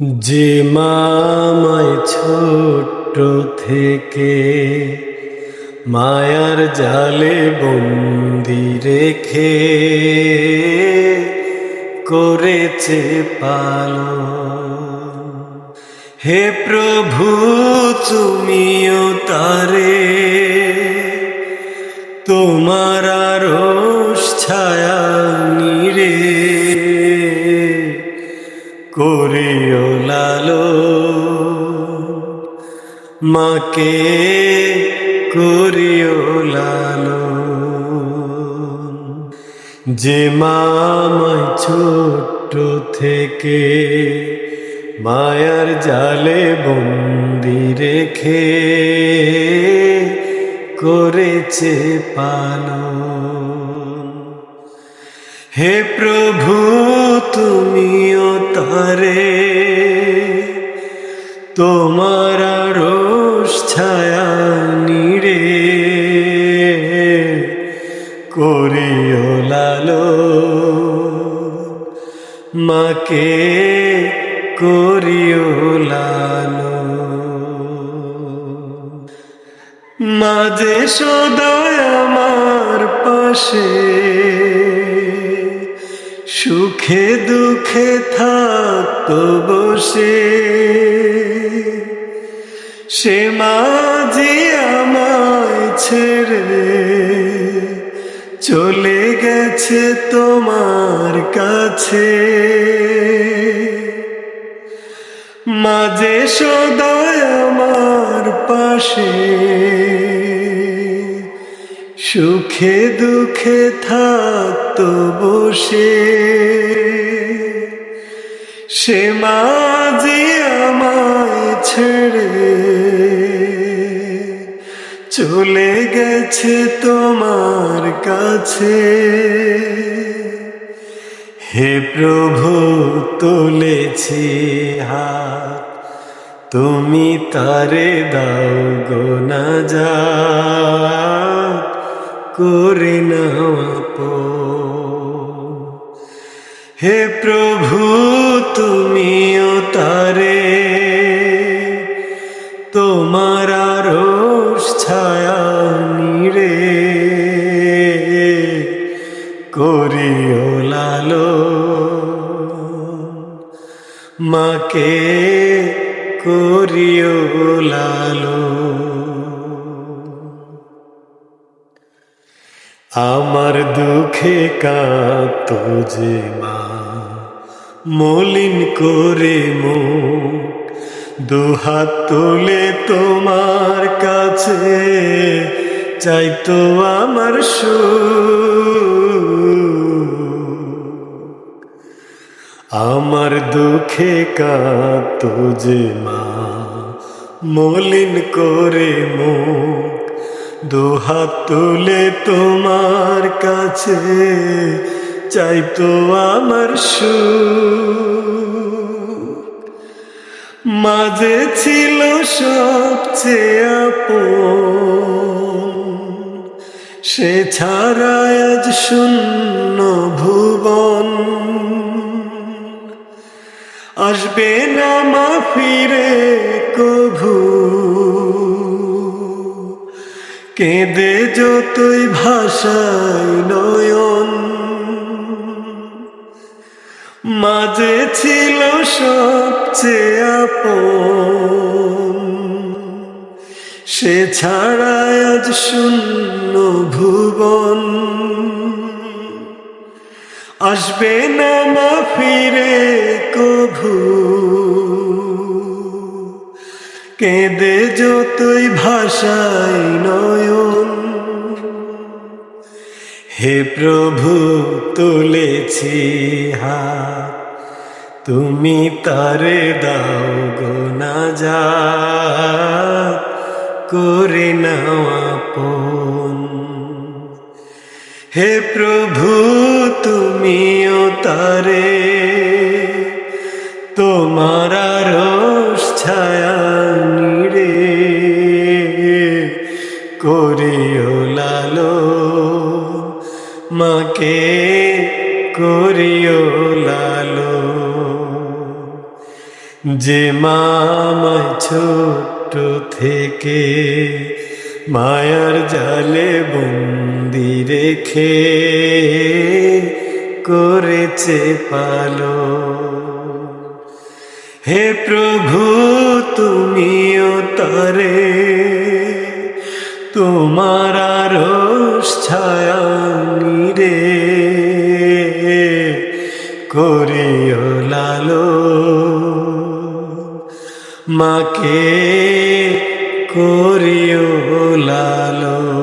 যে মামায় ছোট্ট থেকে মায়ার জালে বন্দি রেখে করেছে পালন। হে প্রভু, তুমিও তারে, তোমার আরশ ছায়া করিও লালো মাকে করিও লালো যে মামায় ছোট্ট থেকে মায়ার জালে বন্দি রেখে করেছে পালন। হে প্রভু, তুমিও তারে। তোমার রোষ ছায়া নিরে করিও লালো। মাকে করিও লালো। মাঝে সদয় আমার পাশে। সুখে দুঃখে থাকতো বসে। সে মাঝি আমায় ছেড়ে চলে গেছে তোমার কাছে। মাঝে সদয় আমার পাশে। সুখে দুঃখে থাকতো বসে। সে মাঝি আমায় ছেড়ে চলে গেছে তোমার কাছে। হে প্রভু, তুলেছি হাত, তুমি তারে দাও গো না যা। করে নাও হে প্রভু, তুমিও তারে। তোমার আরশ ছায়া নিরে। করিও লালো মাকে করিও লালো আমার দুঃখে কাঁত যে মা, মলিন করে মুখ, দুহাত তুলে তোমার কাছে চাইতো আমার সুখ। আমার দুঃখে কাঁত যে মা, মলিন করে মুখ দুহাত তুলে তোমার কাছে চাইতো আমার সুখ। মাঝে ছিল সবচেয়ে আপন, সে ছাড়া আজ শূন্য ভুবন। আসবে না মা ফিরে কভু। কেঁদে যতই ভাষায় নয়ন। মাঝে ছিল সবচেয়ে আপন। সে ছাড়া আজ শূন্য ভুবন। আসবে না মা ফিরে কভু। কেঁদে যতই ভাষায় নয়ন। হে প্রভু, তুলেছি হাত, তুমি তারে দাও গো না যা করে নাও আপন। হে প্রভু, তুমিও তারে, তোমার রোষ ছায়া করিও লালো মাকে করিও লালো যে মামায় ছোট্ট থেকে মায়ার জালে বন্দি রেখে করেছে পালো। হে প্রভু, তুমিও তারে তোমার আরশ ছায়া রে। করিও লালো মাকে করিও লালো